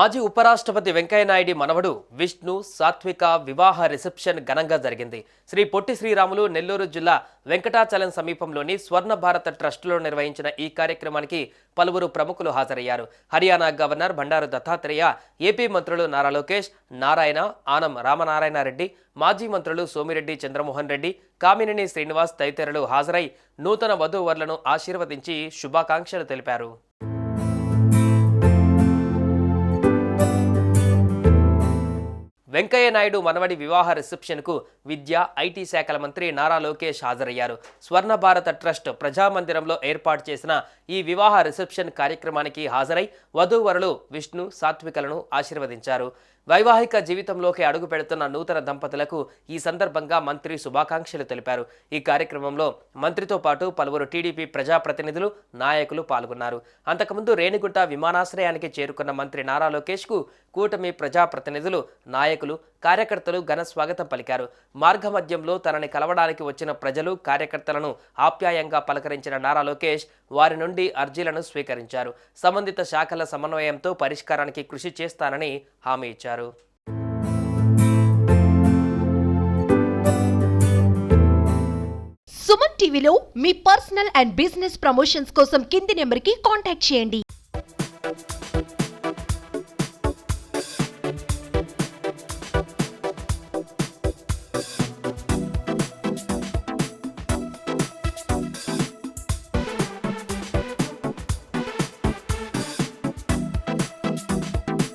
మాజీ ఉపరాష్ట్రపతి వెంకయ్యనాయుడి మనవడు విష్ణు సాత్విక వివాహ రిసెప్షన్ ఘనంగా జరిగింది. శ్రీ పొట్టి శ్రీరాములు నెల్లూరు జిల్లా వెంకటాచలం సమీపంలోని స్వర్ణ భారత ట్రస్టులో నిర్వహించిన ఈ కార్యక్రమానికి పలువురు ప్రముఖులు హాజరయ్యారు. హర్యానా గవర్నర్ బండారు దత్తాత్రేయ ఏపీ మంత్రులు నారా లోకేష్ నారాయణ ఆనం రామనారాయణ రెడ్డి మాజీ మంత్రులు సోమిరెడ్డి చంద్రమోహన్ రెడ్డి కామినేని శ్రీనివాస్ తదితరులు హాజరై నూతన వధూవరులను ఆశీర్వదించి శుభాకాంక్షలు తెలిపారు. వెంకయ్య నాయుడు మనవడి వివాహ రిసెప్షన్కు విద్య ఐటీ శాఖల మంత్రి నారా లోకేష్ హాజరయ్యారు. స్వర్ణ భారత ట్రస్ట్ ప్రజామందిరంలో ఏర్పాటు చేసిన ఈ వివాహ రిసెప్షన్ కార్యక్రమానికి హాజరై వధూవరులు విష్ణు సాత్వికలను ఆశీర్వదించారు. వైవాహిక జీవితంలోకి అడుగు పెడుతున్న నూతన దంపతులకు ఈ సందర్భంగా మంత్రి శుభాకాంక్షలు తెలిపారు. ఈ కార్యక్రమంలో మంత్రితో పాటు పలువురు టీడీపీ ప్రజాప్రతినిధులు నాయకులు పాల్గొన్నారు. అంతకుముందు రేణిగుంట విమానాశ్రయానికి చేరుకున్న మంత్రి నారా లోకేష్కు కూటమి ప్రజాప్రతినిధులు నాయకులు కార్యకర్తలు ఘన స్వాగతం పలికారు. మార్గమధ్యంలో తనని కలవడానికి వచ్చిన ప్రజలు కార్యకర్తలను ఆప్యాయంగా పలకరించిన నారా లోకేష్ వారి నుండి అర్జీలను స్వీకరించారు. సంబంధిత శాఖల సమన్వయంతో పరిష్కారానికి కృషి చేస్తానని హామీ ఇచ్చారు. సుమన్ టీవీలో మీ పర్సనల్ అండ్ బిజినెస్ ప్రమోషన్స్ కోసం కింది నెంబర్కి కాంటాక్ట్ చేయండి.